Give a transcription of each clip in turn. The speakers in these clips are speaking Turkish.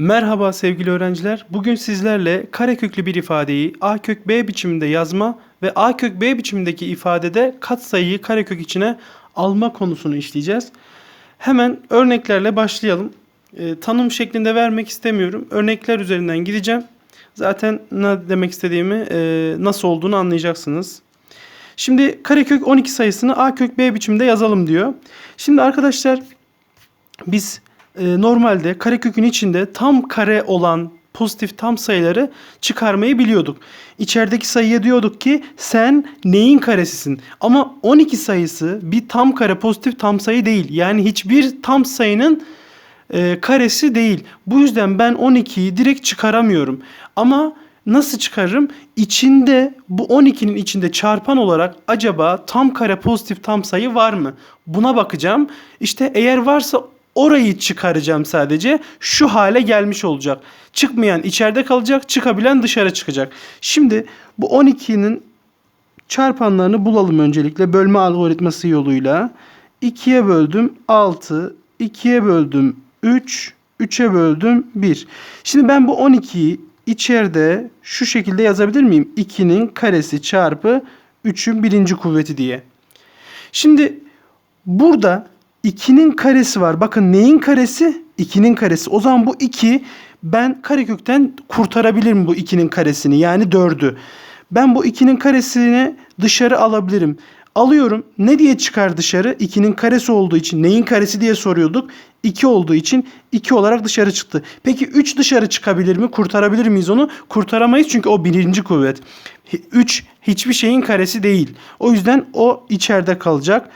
Merhaba sevgili öğrenciler. Bugün sizlerle kareköklü bir ifadeyi a kök b biçiminde yazma ve a kök b biçimindeki ifadede katsayıyı karekök içine alma konusunu işleyeceğiz. Hemen örneklerle başlayalım. Ee, tanım şeklinde vermek istemiyorum. Örnekler üzerinden gideceğim. Zaten ne demek istediğimi, e, nasıl olduğunu anlayacaksınız. Şimdi karekök 12 sayısını a kök b biçimde yazalım diyor. Şimdi arkadaşlar biz e, normalde karekökün içinde tam kare olan pozitif tam sayıları çıkarmayı biliyorduk. İçerideki sayıya diyorduk ki sen neyin karesisin? Ama 12 sayısı bir tam kare pozitif tam sayı değil. Yani hiçbir tam sayının e, karesi değil. Bu yüzden ben 12'yi direkt çıkaramıyorum. Ama nasıl çıkarırım? İçinde bu 12'nin içinde çarpan olarak acaba tam kare pozitif tam sayı var mı? Buna bakacağım. İşte eğer varsa orayı çıkaracağım sadece. Şu hale gelmiş olacak. Çıkmayan içeride kalacak, çıkabilen dışarı çıkacak. Şimdi bu 12'nin çarpanlarını bulalım öncelikle bölme algoritması yoluyla. 2'ye böldüm 6, 2'ye böldüm 3, 3'e böldüm 1. Şimdi ben bu 12'yi içeride şu şekilde yazabilir miyim? 2'nin karesi çarpı 3'ün birinci kuvveti diye. Şimdi burada 2'nin karesi var. Bakın neyin karesi? 2'nin karesi. O zaman bu 2 ben karekökten kurtarabilirim bu 2'nin karesini. Yani 4'ü. Ben bu 2'nin karesini dışarı alabilirim. Alıyorum. Ne diye çıkar dışarı? 2'nin karesi olduğu için. Neyin karesi diye soruyorduk. 2 olduğu için 2 olarak dışarı çıktı. Peki 3 dışarı çıkabilir mi? Kurtarabilir miyiz onu? Kurtaramayız çünkü o birinci kuvvet. 3 hiçbir şeyin karesi değil. O yüzden o içeride kalacak.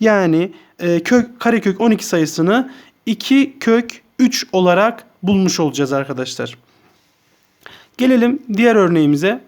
Yani e, kök karekök 12 sayısını 2 kök 3 olarak bulmuş olacağız arkadaşlar. Gelelim diğer örneğimize.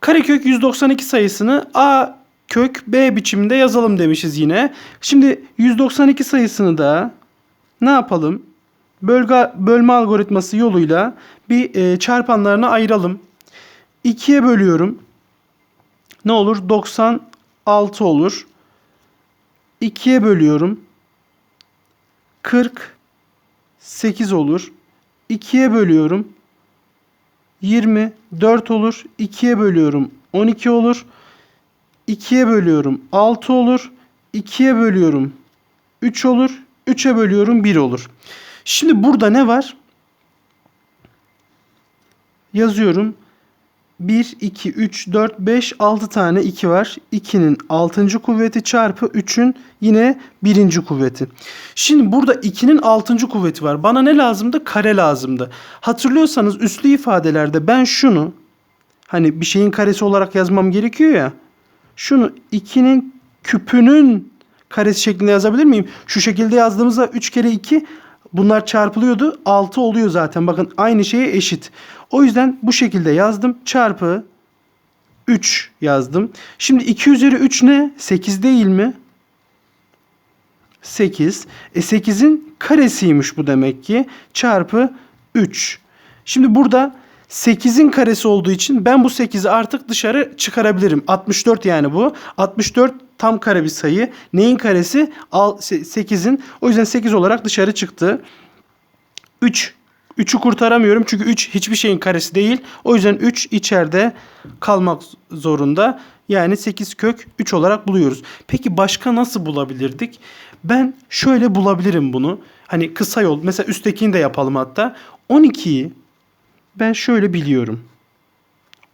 Karekök 192 sayısını a kök b biçiminde yazalım demişiz yine. Şimdi 192 sayısını da ne yapalım? Bölge, bölme algoritması yoluyla bir e, çarpanlarına ayıralım. 2'ye bölüyorum. Ne olur? 96 olur. 2'ye bölüyorum. 48 olur. 2'ye bölüyorum. 24 olur. 2'ye bölüyorum. 12 olur. 2'ye bölüyorum. 6 olur. 2'ye bölüyorum. 3 olur. 3'e bölüyorum 1 olur. Şimdi burada ne var? Yazıyorum. 1, 2, 3, 4, 5, 6 tane 2 var. 2'nin 6. kuvveti çarpı 3'ün yine 1. kuvveti. Şimdi burada 2'nin 6. kuvveti var. Bana ne lazımdı? Kare lazımdı. Hatırlıyorsanız üslü ifadelerde ben şunu hani bir şeyin karesi olarak yazmam gerekiyor ya. Şunu 2'nin küpünün karesi şeklinde yazabilir miyim? Şu şekilde yazdığımızda 3 kere 2 bunlar çarpılıyordu. 6 oluyor zaten. Bakın aynı şeye eşit. O yüzden bu şekilde yazdım. Çarpı 3 yazdım. Şimdi 2 üzeri 3 ne? 8 değil mi? 8. E 8'in karesiymiş bu demek ki. Çarpı 3. Şimdi burada 8'in karesi olduğu için ben bu 8'i artık dışarı çıkarabilirim. 64 yani bu. 64 tam kare bir sayı. Neyin karesi? 8'in. O yüzden 8 olarak dışarı çıktı. 3 3'ü kurtaramıyorum çünkü 3 hiçbir şeyin karesi değil. O yüzden 3 içeride kalmak zorunda. Yani 8 kök 3 olarak buluyoruz. Peki başka nasıl bulabilirdik? Ben şöyle bulabilirim bunu. Hani kısa yol. Mesela üsttekini de yapalım hatta. 12'yi ben şöyle biliyorum.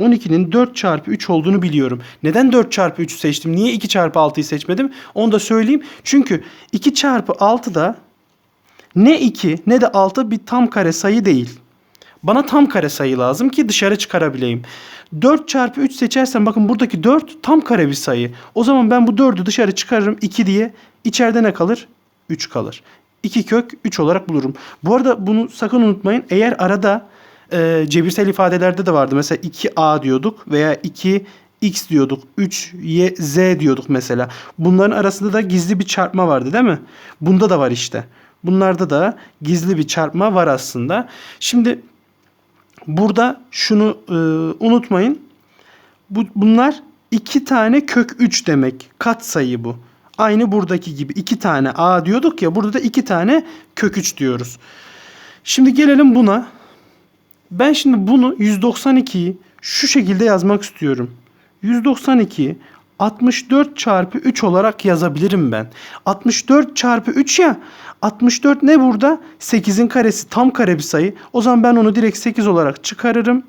12'nin 4 çarpı 3 olduğunu biliyorum. Neden 4 çarpı 3'ü seçtim? Niye 2 çarpı 6'yı seçmedim? Onu da söyleyeyim. Çünkü 2 çarpı 6 da ne 2 ne de 6 bir tam kare sayı değil. Bana tam kare sayı lazım ki dışarı çıkarabileyim. 4 çarpı 3 seçersem bakın buradaki 4 tam kare bir sayı. O zaman ben bu 4'ü dışarı çıkarırım 2 diye. İçeride ne kalır? 3 kalır. 2 kök 3 olarak bulurum. Bu arada bunu sakın unutmayın. Eğer arada e, cebirsel ifadelerde de vardı. Mesela 2a diyorduk veya 2 x diyorduk. 3 y z diyorduk mesela. Bunların arasında da gizli bir çarpma vardı değil mi? Bunda da var işte. Bunlarda da gizli bir çarpma var aslında. Şimdi burada şunu e, unutmayın. Bu, bunlar iki tane kök 3 demek. Kat sayı bu. Aynı buradaki gibi iki tane a diyorduk ya burada da iki tane kök 3 diyoruz. Şimdi gelelim buna. Ben şimdi bunu 192'yi şu şekilde yazmak istiyorum. 192 64 çarpı 3 olarak yazabilirim ben. 64 çarpı 3 ya. 64 ne burada? 8'in karesi tam kare bir sayı. O zaman ben onu direkt 8 olarak çıkarırım.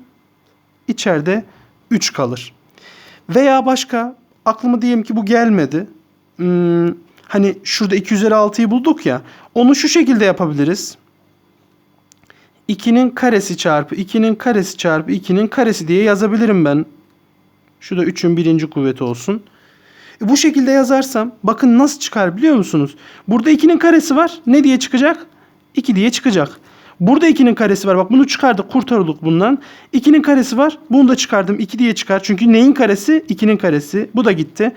İçeride 3 kalır. Veya başka aklıma diyelim ki bu gelmedi. Hmm, hani şurada 2 üzeri 6'yı bulduk ya. Onu şu şekilde yapabiliriz. 2'nin karesi çarpı 2'nin karesi çarpı 2'nin karesi diye yazabilirim ben. Şu da 3'ün birinci kuvveti olsun. E bu şekilde yazarsam bakın nasıl çıkar biliyor musunuz? Burada 2'nin karesi var. Ne diye çıkacak? 2 diye çıkacak. Burada 2'nin karesi var. Bak bunu çıkardık kurtarıldık bundan. 2'nin karesi var. Bunu da çıkardım. 2 diye çıkar. Çünkü neyin karesi? 2'nin karesi. Bu da gitti.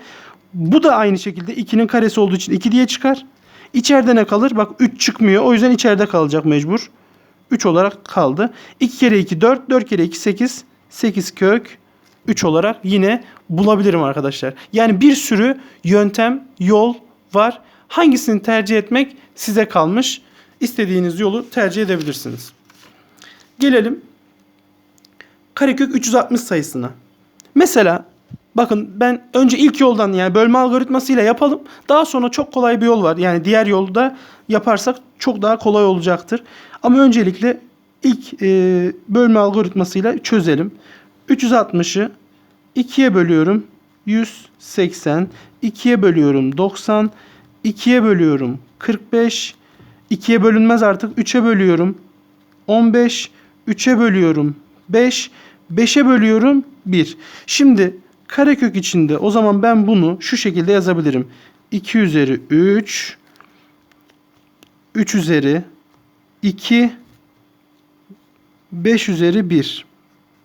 Bu da aynı şekilde 2'nin karesi olduğu için 2 diye çıkar. İçeride ne kalır? Bak 3 çıkmıyor. O yüzden içeride kalacak mecbur. 3 olarak kaldı. 2 kere 2 4, 4 kere 2 8, 8 kök 3 olarak yine bulabilirim arkadaşlar. Yani bir sürü yöntem, yol var. Hangisini tercih etmek size kalmış. İstediğiniz yolu tercih edebilirsiniz. Gelelim karekök 360 sayısına. Mesela bakın ben önce ilk yoldan yani bölme algoritmasıyla yapalım. Daha sonra çok kolay bir yol var. Yani diğer yolda yaparsak çok daha kolay olacaktır. Ama öncelikle ilk e, bölme algoritmasıyla çözelim. 360'ı 2'ye bölüyorum 180, 2'ye bölüyorum 90, 2'ye bölüyorum 45, 2'ye bölünmez artık 3'e bölüyorum 15, 3'e bölüyorum 5, 5'e bölüyorum 1. Şimdi karekök içinde o zaman ben bunu şu şekilde yazabilirim. 2 üzeri 3, 3 üzeri 2, 5 üzeri 1.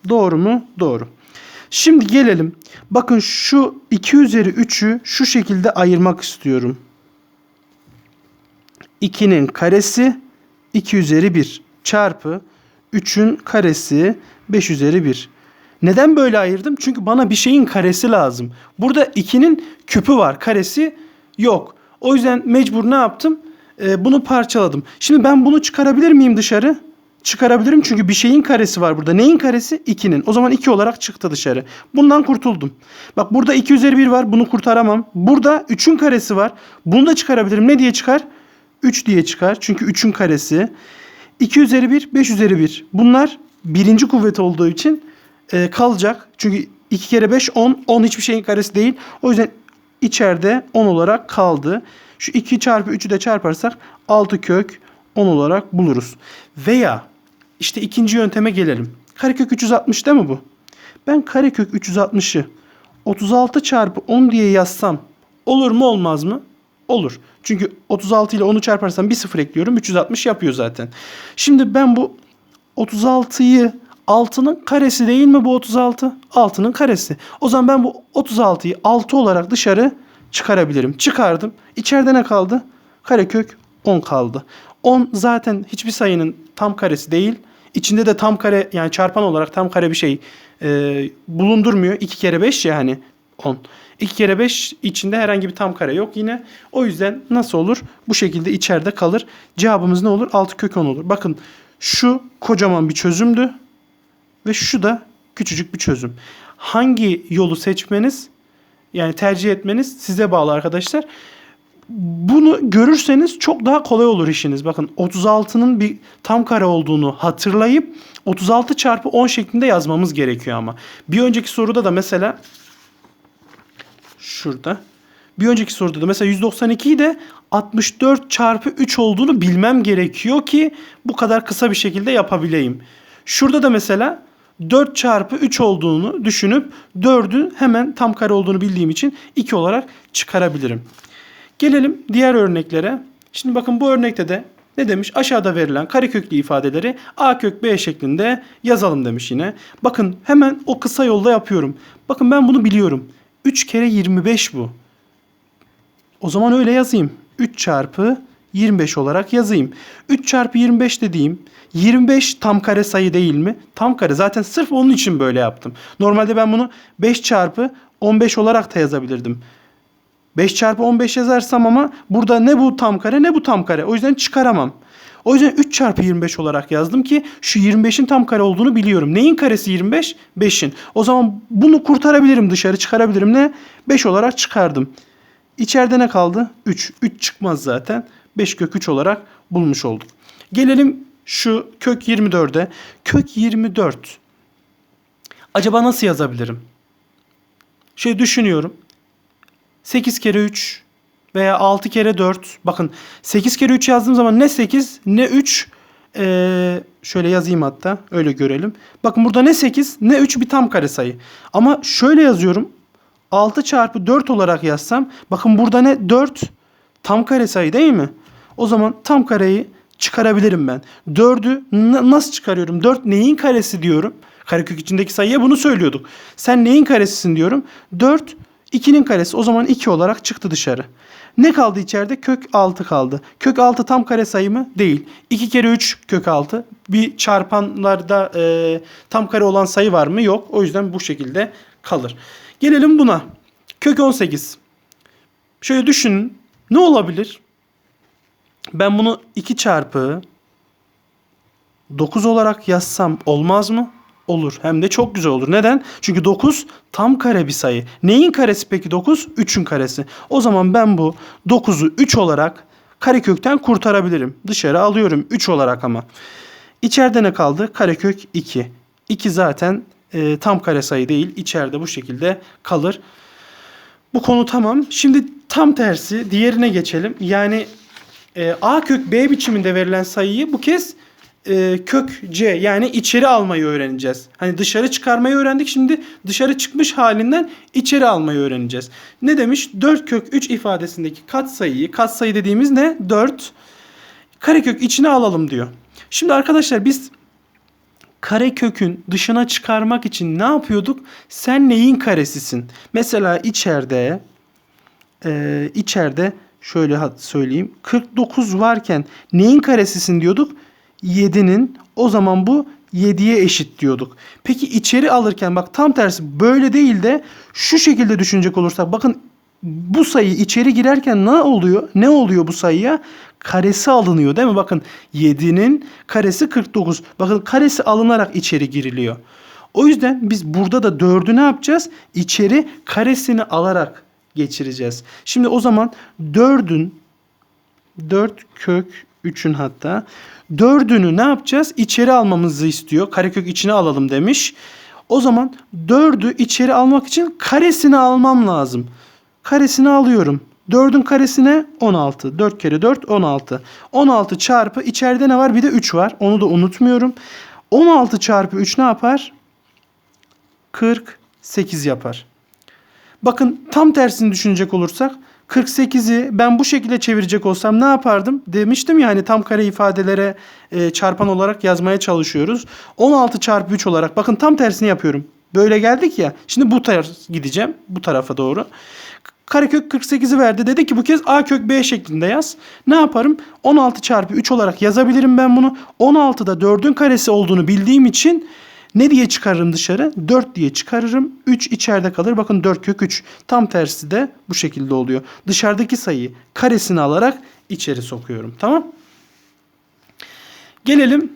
Doğru mu? Doğru. Şimdi gelelim. Bakın şu 2 üzeri 3'ü şu şekilde ayırmak istiyorum. 2'nin karesi 2 üzeri 1 çarpı 3'ün karesi 5 üzeri 1. Neden böyle ayırdım? Çünkü bana bir şeyin karesi lazım. Burada 2'nin küpü var. Karesi yok. O yüzden mecbur ne yaptım? Ee, bunu parçaladım. Şimdi ben bunu çıkarabilir miyim dışarı? Çıkarabilirim çünkü bir şeyin karesi var burada. Neyin karesi? 2'nin. O zaman 2 olarak çıktı dışarı. Bundan kurtuldum. Bak burada 2 üzeri 1 var. Bunu kurtaramam. Burada 3'ün karesi var. Bunu da çıkarabilirim. Ne diye çıkar? 3 diye çıkar. Çünkü 3'ün karesi. 2 üzeri 1, 5 üzeri 1. Bunlar birinci kuvvet olduğu için e, kalacak. Çünkü 2 kere 5 10. 10 hiçbir şeyin karesi değil. O yüzden içeride 10 olarak kaldı. Şu 2 çarpı 3'ü de çarparsak 6 kök 10 olarak buluruz. Veya işte ikinci yönteme gelelim. Karekök 360 değil mi bu? Ben karekök 360'ı 36 çarpı 10 diye yazsam olur mu olmaz mı? Olur. Çünkü 36 ile 10'u çarparsam bir sıfır ekliyorum. 360 yapıyor zaten. Şimdi ben bu 36'yı 6'nın karesi değil mi bu 36? 6'nın karesi. O zaman ben bu 36'yı 6 olarak dışarı çıkarabilirim. Çıkardım. İçeride ne kaldı? Karekök 10 kaldı. 10 zaten hiçbir sayının tam karesi değil. İçinde de tam kare yani çarpan olarak tam kare bir şey e, bulundurmuyor. 2 kere 5 ya hani 10. 2 kere 5 içinde herhangi bir tam kare yok yine. O yüzden nasıl olur? Bu şekilde içeride kalır. Cevabımız ne olur? 6 kök 10 olur. Bakın şu kocaman bir çözümdü. Ve şu da küçücük bir çözüm. Hangi yolu seçmeniz yani tercih etmeniz size bağlı arkadaşlar. Bunu görürseniz çok daha kolay olur işiniz. Bakın 36'nın bir tam kare olduğunu hatırlayıp 36 çarpı 10 şeklinde yazmamız gerekiyor ama. Bir önceki soruda da mesela şurada. Bir önceki soruda da mesela 192'yi de 64 çarpı 3 olduğunu bilmem gerekiyor ki bu kadar kısa bir şekilde yapabileyim. Şurada da mesela 4 çarpı 3 olduğunu düşünüp 4'ü hemen tam kare olduğunu bildiğim için 2 olarak çıkarabilirim. Gelelim diğer örneklere. Şimdi bakın bu örnekte de ne demiş? Aşağıda verilen kareköklü ifadeleri a kök b şeklinde yazalım demiş yine. Bakın hemen o kısa yolda yapıyorum. Bakın ben bunu biliyorum. 3 kere 25 bu. O zaman öyle yazayım. 3 çarpı 25 olarak yazayım. 3 çarpı 25 dediğim 25 tam kare sayı değil mi? Tam kare. Zaten sırf onun için böyle yaptım. Normalde ben bunu 5 çarpı 15 olarak da yazabilirdim. 5 çarpı 15 yazarsam ama burada ne bu tam kare ne bu tam kare. O yüzden çıkaramam. O yüzden 3 çarpı 25 olarak yazdım ki şu 25'in tam kare olduğunu biliyorum. Neyin karesi 25? 5'in. O zaman bunu kurtarabilirim dışarı çıkarabilirim. Ne? 5 olarak çıkardım. İçeride ne kaldı? 3. 3 çıkmaz zaten. 5 kök 3 olarak bulmuş olduk. Gelelim şu kök 24'e. Kök 24. Acaba nasıl yazabilirim? Şey düşünüyorum. 8 kere 3 veya 6 kere 4. Bakın 8 kere 3 yazdığım zaman ne 8 ne 3 ee, şöyle yazayım hatta öyle görelim. Bakın burada ne 8 ne 3 bir tam kare sayı. Ama şöyle yazıyorum. 6 çarpı 4 olarak yazsam bakın burada ne 4 tam kare sayı değil mi? O zaman tam kareyi çıkarabilirim ben. 4'ü n- nasıl çıkarıyorum? 4 neyin karesi diyorum. Karekök içindeki sayıya bunu söylüyorduk. Sen neyin karesisin diyorum. 4 2'nin karesi. O zaman 2 olarak çıktı dışarı. Ne kaldı içeride? Kök 6 kaldı. Kök 6 tam kare sayı mı? Değil. 2 kere 3 kök 6. Bir çarpanlarda e, tam kare olan sayı var mı? Yok. O yüzden bu şekilde kalır. Gelelim buna. Kök 18. Şöyle düşünün. Ne olabilir? Ben bunu 2 çarpı 9 olarak yazsam olmaz mı? Olur. Hem de çok güzel olur. Neden? Çünkü 9 tam kare bir sayı. Neyin karesi peki 9? 3'ün karesi. O zaman ben bu 9'u 3 olarak karekökten kurtarabilirim. Dışarı alıyorum 3 olarak ama. İçeride ne kaldı? Karekök 2. 2 zaten e, tam kare sayı değil. İçeride bu şekilde kalır. Bu konu tamam. Şimdi tam tersi diğerine geçelim. Yani e, A kök B biçiminde verilen sayıyı bu kez e, kök C yani içeri almayı öğreneceğiz. Hani dışarı çıkarmayı öğrendik. Şimdi dışarı çıkmış halinden içeri almayı öğreneceğiz. Ne demiş? 4 kök 3 ifadesindeki katsayıyı, katsayı dediğimiz ne? 4 karekök içine alalım diyor. Şimdi arkadaşlar biz karekökün dışına çıkarmak için ne yapıyorduk? Sen neyin karesisin? Mesela içeride e, içeride şöyle söyleyeyim. 49 varken neyin karesisin diyorduk? 7'nin. O zaman bu 7'ye eşit diyorduk. Peki içeri alırken bak tam tersi böyle değil de şu şekilde düşünecek olursak bakın bu sayı içeri girerken ne oluyor? Ne oluyor bu sayıya? Karesi alınıyor değil mi? Bakın 7'nin karesi 49. Bakın karesi alınarak içeri giriliyor. O yüzden biz burada da 4'ü ne yapacağız? İçeri karesini alarak geçireceğiz. Şimdi o zaman 4'ün 4 kök 3'ün hatta 4'ünü ne yapacağız? İçeri almamızı istiyor. Karekök içine alalım demiş. O zaman 4'ü içeri almak için karesini almam lazım. Karesini alıyorum. 4'ün karesine 16. 4 kere 4 16. 16 çarpı içeride ne var? Bir de 3 var. Onu da unutmuyorum. 16 çarpı 3 ne yapar? 48 yapar. Bakın tam tersini düşünecek olursak 48'i ben bu şekilde çevirecek olsam ne yapardım? Demiştim ya tam kare ifadelere e, çarpan olarak yazmaya çalışıyoruz. 16 çarpı 3 olarak bakın tam tersini yapıyorum. Böyle geldik ya. Şimdi bu taraf gideceğim. Bu tarafa doğru. Karekök 48'i verdi. Dedi ki bu kez a kök b şeklinde yaz. Ne yaparım? 16 çarpı 3 olarak yazabilirim ben bunu. 16'da 4'ün karesi olduğunu bildiğim için ne diye çıkarırım dışarı? 4 diye çıkarırım. 3 içeride kalır. Bakın 4 kök 3. Tam tersi de bu şekilde oluyor. Dışarıdaki sayıyı karesini alarak içeri sokuyorum. Tamam? Gelelim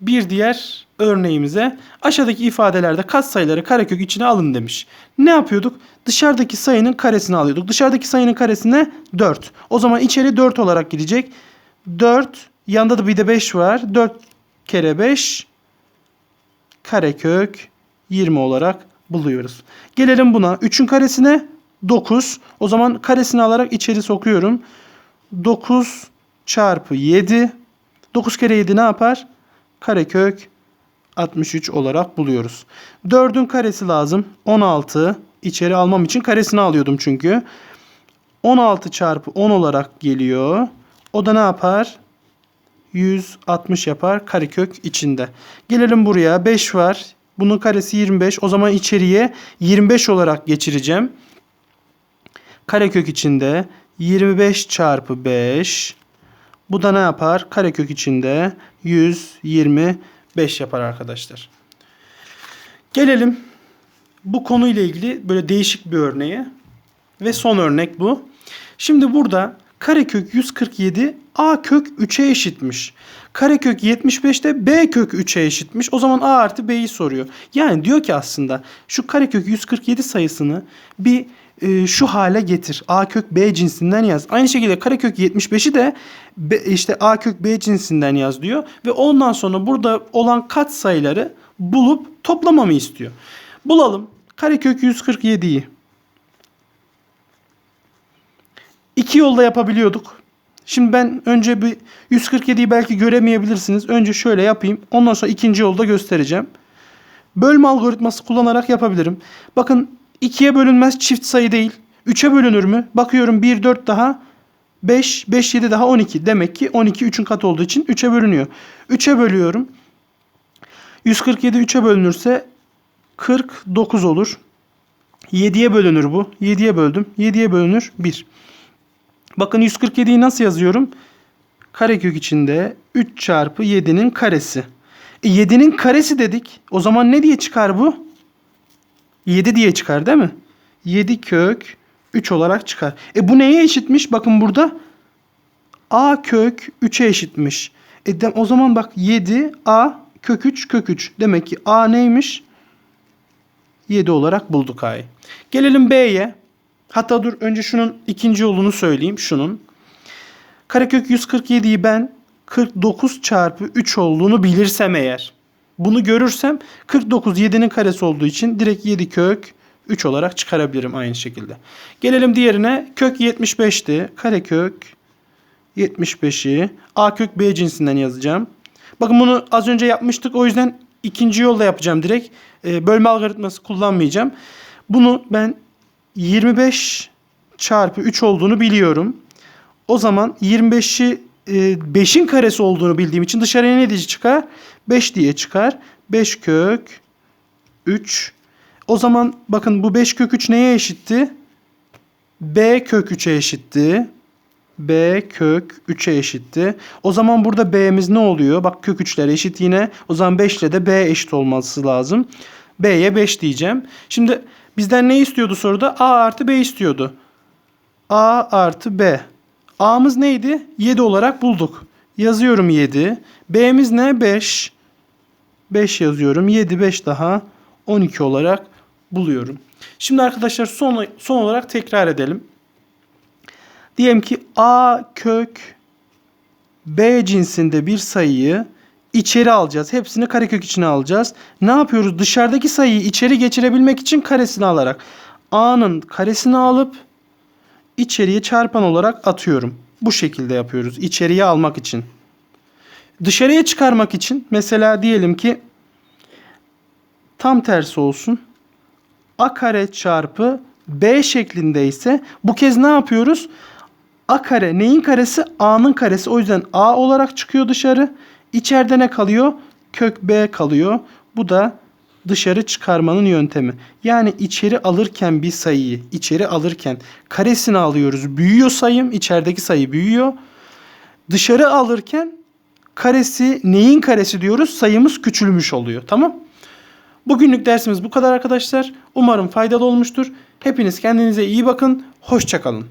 bir diğer örneğimize. Aşağıdaki ifadelerde katsayıları karekök içine alın demiş. Ne yapıyorduk? Dışarıdaki sayının karesini alıyorduk. Dışarıdaki sayının karesine 4. O zaman içeri 4 olarak gidecek. 4 yanında da bir de 5 var. 4 kere 5 karekök 20 olarak buluyoruz. Gelelim buna. 3'ün karesine 9. O zaman karesini alarak içeri sokuyorum. 9 çarpı 7. 9 kere 7 ne yapar? Karekök 63 olarak buluyoruz. 4'ün karesi lazım. 16. İçeri almam için karesini alıyordum çünkü. 16 çarpı 10 olarak geliyor. O da ne yapar? 160 yapar karekök içinde. Gelelim buraya 5 var. Bunun karesi 25. O zaman içeriye 25 olarak geçireceğim. Karekök içinde 25 çarpı 5. Bu da ne yapar? Karekök içinde 125 yapar arkadaşlar. Gelelim bu konuyla ilgili böyle değişik bir örneğe. Ve son örnek bu. Şimdi burada Karekök 147 a kök 3'e eşitmiş. Karekök 75 de b kök 3'e eşitmiş. O zaman a artı b'yi soruyor. Yani diyor ki aslında şu karekök 147 sayısını bir e, şu hale getir. A kök B cinsinden yaz. Aynı şekilde karekök 75'i de B, işte A kök B cinsinden yaz diyor. Ve ondan sonra burada olan kat sayıları bulup toplamamı istiyor. Bulalım. Karekök 147'yi. İki yolda yapabiliyorduk. Şimdi ben önce bir 147'yi belki göremeyebilirsiniz. Önce şöyle yapayım. Ondan sonra ikinci yolda göstereceğim. Bölme algoritması kullanarak yapabilirim. Bakın 2'ye bölünmez çift sayı değil. 3'e bölünür mü? Bakıyorum 1, 4 daha 5, 5, 7 daha 12. Demek ki 12 3'ün katı olduğu için 3'e bölünüyor. 3'e bölüyorum. 147 3'e bölünürse 49 olur. 7'ye bölünür bu. 7'ye böldüm. 7'ye bölünür 1. Bakın 147'yi nasıl yazıyorum? Karekök içinde 3 çarpı 7'nin karesi. E 7'nin karesi dedik. O zaman ne diye çıkar bu? 7 diye çıkar değil mi? 7 kök 3 olarak çıkar. E bu neye eşitmiş? Bakın burada a kök 3'e eşitmiş. E de, o zaman bak 7 a kök 3 kök 3. Demek ki a neymiş? 7 olarak bulduk a'yı. Gelelim b'ye. Hatta dur önce şunun ikinci yolunu söyleyeyim. Şunun. Karekök 147'yi ben 49 çarpı 3 olduğunu bilirsem eğer. Bunu görürsem 49 7'nin karesi olduğu için direkt 7 kök 3 olarak çıkarabilirim aynı şekilde. Gelelim diğerine. Kök 75'ti. Karekök 75'i A kök B cinsinden yazacağım. Bakın bunu az önce yapmıştık. O yüzden ikinci yolda yapacağım direkt. Ee, bölme algoritması kullanmayacağım. Bunu ben 25 çarpı 3 olduğunu biliyorum. O zaman 25'i 5'in karesi olduğunu bildiğim için dışarıya ne diye çıkar? 5 diye çıkar. 5 kök 3. O zaman bakın bu 5 kök 3 neye eşitti? B kök 3'e eşitti. B kök 3'e eşitti. O zaman burada B'miz ne oluyor? Bak kök 3'ler eşit yine. O zaman 5 ile de B eşit olması lazım. B'ye 5 diyeceğim. Şimdi bizden ne istiyordu soruda? A artı B istiyordu. A artı B. A'mız neydi? 7 olarak bulduk. Yazıyorum 7. B'miz ne? 5. 5 yazıyorum. 7 5 daha 12 olarak buluyorum. Şimdi arkadaşlar son, son olarak tekrar edelim. Diyelim ki A kök B cinsinde bir sayıyı içeri alacağız. Hepsini karekök içine alacağız. Ne yapıyoruz? Dışarıdaki sayıyı içeri geçirebilmek için karesini alarak A'nın karesini alıp içeriye çarpan olarak atıyorum. Bu şekilde yapıyoruz. İçeriye almak için. Dışarıya çıkarmak için mesela diyelim ki tam tersi olsun. A kare çarpı B şeklinde ise bu kez ne yapıyoruz? A kare neyin karesi? A'nın karesi. O yüzden A olarak çıkıyor dışarı. İçeride ne kalıyor? Kök B kalıyor. Bu da dışarı çıkarmanın yöntemi. Yani içeri alırken bir sayıyı içeri alırken karesini alıyoruz. Büyüyor sayım. içerideki sayı büyüyor. Dışarı alırken karesi neyin karesi diyoruz? Sayımız küçülmüş oluyor. Tamam? Bugünlük dersimiz bu kadar arkadaşlar. Umarım faydalı olmuştur. Hepiniz kendinize iyi bakın. Hoşçakalın.